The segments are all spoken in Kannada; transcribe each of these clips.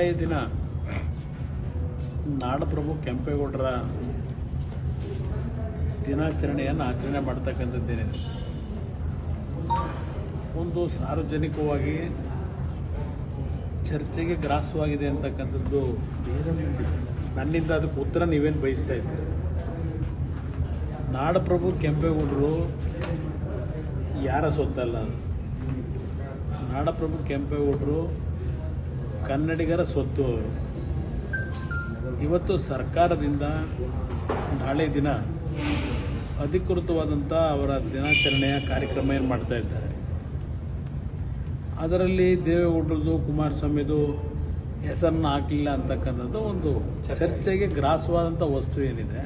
ನಾಳೆ ದಿನ ನಾಡಪ್ರಭು ಕೆಂಪೇಗೌಡರ ದಿನಾಚರಣೆಯನ್ನು ಆಚರಣೆ ಮಾಡ್ತಕ್ಕಂಥದ್ದೇನಿದೆ. ಒಂದು ಸಾರ್ವಜನಿಕವಾಗಿ ಚರ್ಚೆಗೆ ಗ್ರಾಸವಾಗಿದೆ ಅಂತಕ್ಕಂಥದ್ದು ನನ್ನಿಂದ ಅದಕ್ಕೆ ಉತ್ತರ ನೀವೇನು ಬಯಸ್ತಾ ಇದ್ದೀರಿ? ನಾಡಪ್ರಭು ಕೆಂಪೇಗೌಡರು ಯಾರ ಸೊತ್ತಲ್ಲ ನಾಡಪ್ರಭು ಕೆಂಪೇಗೌಡರು ಕನ್ನಡಿಗರ ಸ್ವತ್ತು. ಇವತ್ತು ಸರ್ಕಾರದಿಂದ ನಾಳೆ ದಿನ ಅಧಿಕೃತವಾದಂಥ ಅವರ ದಿನಾಚರಣೆಯ ಕಾರ್ಯಕ್ರಮ ಏನು ಮಾಡ್ತಾ ಇದ್ದಾರೆ. ಅದರಲ್ಲಿ ದೇವೇಗೌಡರದು ಕುಮಾರಸ್ವಾಮಿದು ಹೆಸರನ್ನ ಹಾಕಲಿಲ್ಲ ಅಂತಕ್ಕಂಥದ್ದು ಒಂದು ಚರ್ಚೆಗೆ ಗ್ರಾಸವಾದಂಥ ವಸ್ತು ಏನಿದೆ.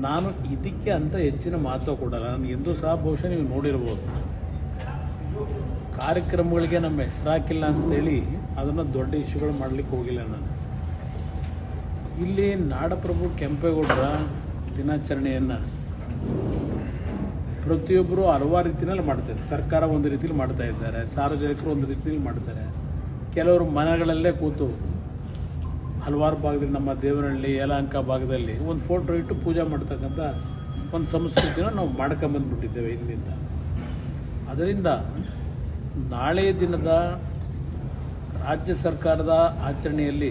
ನಾನು ಇದಕ್ಕೆ ಅಂತ ಹೆಚ್ಚಿನ ಮಹತ್ವ ಕೊಡಲ್ಲ. ನಾನು ಎಂದೂ ಸಹ ಬಹುಶಃ ನೀವು ನೋಡಿರ್ಬೋದು. ಕಾರ್ಯಕ್ರಮಗಳಿಗೆ ನಮ್ಮ ಹೆಸರು ಹಾಕಿಲ್ಲ ಅಂತೇಳಿ ಅದನ್ನು ದೊಡ್ಡ ಇಶ್ಯೂಗಳು ಮಾಡಲಿಕ್ಕೆ ಹೋಗಿಲ್ಲ ನಾನು. ಇಲ್ಲಿ ನಾಡಪ್ರಭು ಕೆಂಪೇಗೌಡರ ದಿನಾಚರಣೆಯನ್ನು ಪ್ರತಿಯೊಬ್ಬರು ಹಲವಾರು ರೀತಿಯಲ್ಲಿ ಮಾಡ್ತಾರೆ. ಸರ್ಕಾರ ಒಂದು ರೀತಿಯಲ್ಲಿ ಮಾಡ್ತಾ ಇದ್ದಾರೆ, ಸಾರ್ವಜನಿಕರು ಒಂದು ರೀತಿಯಲ್ಲಿ ಮಾಡ್ತಾರೆ. ಕೆಲವರು ಮನೆಗಳಲ್ಲೇ ಕೂತು ಹಲವಾರು ಭಾಗದಲ್ಲಿ ನಮ್ಮ ದೇವನಹಳ್ಳಿ, ಯಲಹಂಕ ಭಾಗದಲ್ಲಿ ಒಂದು ಫೋಟೋ ಇಟ್ಟು ಪೂಜೆ ಮಾಡ್ತಕ್ಕಂಥ ಒಂದು ಸಂಸ್ಕೃತಿನ ನಾವು ಮಾಡ್ಕೊಂಬಂದ್ಬಿಟ್ಟಿದ್ದೇವೆ ಹಿಂದಿಂದ ಅದರಿಂದ ನಾಳೆ ದಿನದ ರಾಜ್ಯ ಸರ್ಕಾರದ ಆಚರಣೆಯಲ್ಲಿ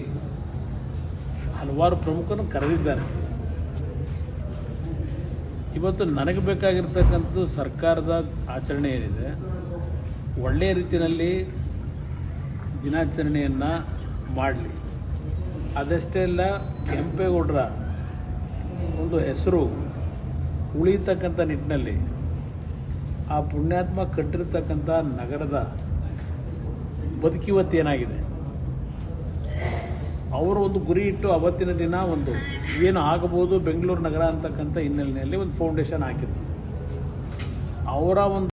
ಹಲವಾರು ಪ್ರಮುಖರು ಕರೆದಿದ್ದಾರೆ. ಇವತ್ತು ನನಗೆ ಬೇಕಾಗಿರ್ತಕ್ಕಂಥದ್ದು ಸರ್ಕಾರದ ಆಚರಣೆ ಏನಿದೆ, ಒಳ್ಳೆಯ ರೀತಿಯಲ್ಲಿ ದಿನಾಚರಣೆಯನ್ನು ಮಾಡಲಿ. ಅದಷ್ಟೇ ಅಲ್ಲ, ಕೆಂಪೇಗೌಡರ ಒಂದು ಹೆಸರು ಉಳಿತಕ್ಕಂಥ ನಿಟ್ಟಿನಲ್ಲಿ ಆ ಪುಣ್ಯಾತ್ಮ ಕಟ್ಟಿರ್ತಕ್ಕಂಥ ನಗರದ ಬದುಕಿವತ್ತೇನಾಗಿದೆ ಅವರು ಒಂದು ಗುರಿ ಇಟ್ಟು ಅವತ್ತಿನ ದಿನ ಒಂದು ಏನು ಆಗಬಹುದು ಬೆಂಗಳೂರು ನಗರ ಅಂತಕ್ಕಂಥ ಹಿನ್ನೆಲೆಯಲ್ಲಿ ಒಂದು ಫೌಂಡೇಶನ್ ಹಾಕಿದ್ರು. ಅವರ ಒಂದು